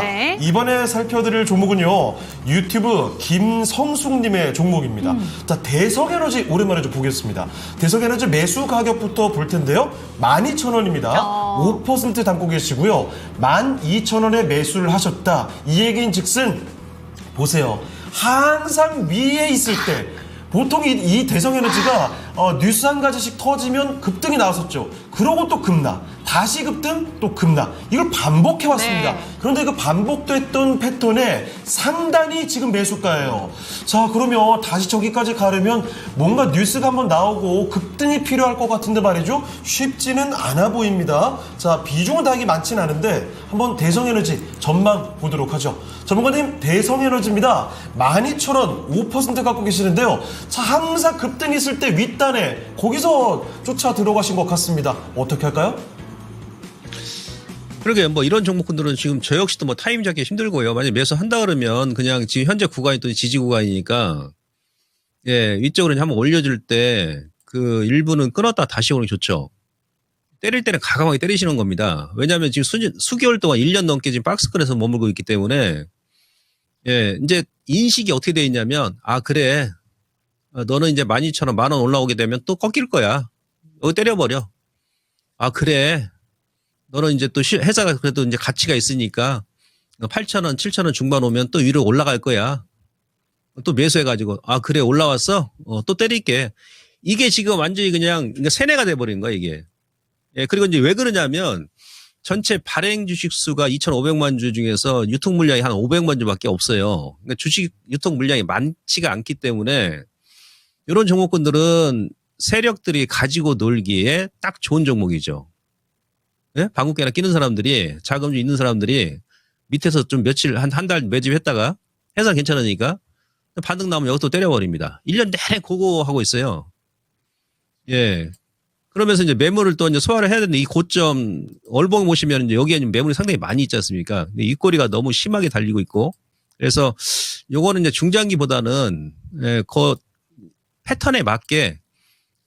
네. 이번에 살펴드릴 종목은요 유튜브 김성숙님의 종목입니다. 자 대성에너지 오랜만에 좀 보겠습니다. 대성에너지 매수 가격부터 볼 텐데요 12,000원입니다. 어. 5% 담고 계시고요 12,000원에 매수를 하셨다. 이 얘기인즉슨 보세요 항상 위에 있을 때 보통 이, 이 대성에너지가 어, 뉴스 한 가지씩 터지면 급등이 나왔었죠. 그러고 또 급락, 다시 급등, 또 급락. 이걸 반복해 왔습니다. 네. 그런데 그 반복됐던 패턴에 상단이 지금 매수가예요. 자, 그러면 다시 저기까지 가려면 뭔가 뉴스가 한번 나오고 급등이 필요할 것 같은데 말이죠. 쉽지는 않아 보입니다. 자, 비중은 당연히 많진 않은데 한번 대성에너지 전망 보도록 하죠. 전문가님, 대성에너지입니다. 12,000원 5% 갖고 계시는데요. 자, 항상 급등이 있을 때 윗 단에 거기서 쫓아 들어가신 것 같습니다. 어떻게 할까요? 그러게 뭐 이런 종목군들은 지금 저 역시도 뭐 타임 잡기 힘들고요. 만약 매수 한다 그러면 그냥 지금 현재 구간이 또 지지 구간이니까 예 위쪽으로 한번 올려줄 때 그 일부는 끊었다 다시 오는 게 좋죠. 때릴 때는 가감하게 때리시는 겁니다. 왜냐하면 지금 수, 수개월 동안 1년 넘게 지금 박스권에서 머물고 있기 때문에 예 이제 인식이 어떻게 돼 있냐면 아 그래 어, 너는 이제 12,000원 만 원 올라오게 되면 또 꺾일 거야. 여기 때려버려. 아 그래 너는 이제 또 시- 회사가 그래도 이제 가치가 있으니까 8,000원, 7,000원 중반 오면 또 위로 올라갈 거야. 또 매수해가지고, 아, 그래, 올라왔어? 어, 또 때릴게. 이게 지금 완전히 그냥 세뇌가 돼버린 거야, 이게. 예, 그리고 이제 왜 그러냐면 전체 발행 주식 수가 2,500만 주 중에서 유통 물량이 한 500만 주밖에 없어요. 그러니까 주식 유통 물량이 많지가 않기 때문에 이런 종목군들은 세력들이 가지고 놀기에 딱 좋은 종목이죠. 예? 방국계나 끼는 사람들이 자금주 있는 사람들이 밑에서 좀 며칠 한 한 달 매집했다가 회사 괜찮으니까 반등 나오면 여기서 또 때려버립니다. 1년 내내 그거 하고 있어요. 예. 그러면서 이제 매물을 또 이제 소화를 해야 되는데 이 고점 월봉 보시면 이제 여기에 매물이 상당히 많이 있지 않습니까? 근데 이 꼬리가 너무 심하게 달리고 있고 그래서 요거는 이제 중장기보다는 예, 그 패턴에 맞게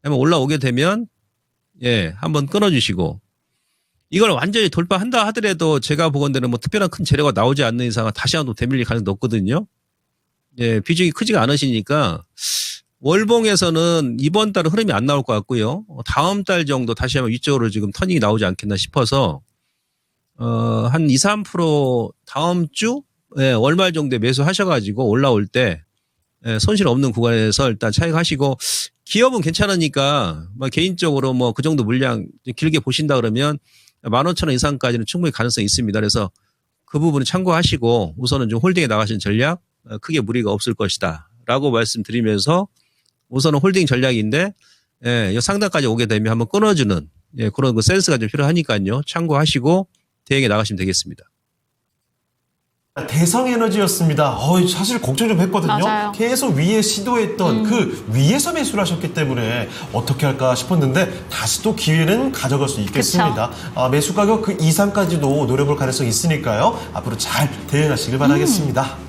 한번 올라오게 되면 예, 한번 끊어주시고 이걸 완전히 돌파한다 하더라도 제가 보건대는 뭐 특별한 큰 재료가 나오지 않는 이상은 다시 한번 되밀릴 가능성이 높거든요. 예, 비중이 크지가 않으시니까 월봉에서는 이번 달은 흐름이 안 나올 것 같고요. 어, 다음 달 정도 다시 한번 위쪽으로 지금 터닝이 나오지 않겠나 싶어서 어, 한 2, 3% 다음 주 예, 월말 정도에 매수하셔가지고 올라올 때 예, 손실 없는 구간에서 일단 차익하시고 기업은 괜찮으니까 뭐 개인적으로 뭐 그 정도 물량 길게 보신다 그러면 15,000원 이상까지는 충분히 가능성이 있습니다. 그래서 그 부분을 참고하시고 우선은 좀 홀딩에 나가신 전략 어, 크게 무리가 없을 것이다. 라고 말씀드리면서 우선은 홀딩 전략인데 예, 이 상단까지 오게 되면 한번 끊어주는 예, 그런 그 센스가 좀 필요하니까요. 참고하시고 대응에 나가시면 되겠습니다. 대성 에너지였습니다. 어, 사실 걱정 좀 했거든요. 맞아요. 계속 위에 시도했던 그 위에서 매수를 하셨기 때문에 어떻게 할까 싶었는데 다시 또 기회는 가져갈 수 있겠습니다. 아, 매수 가격 그 이상까지도 노려볼 가능성이 있으니까요. 앞으로 잘 대응하시길 바라겠습니다.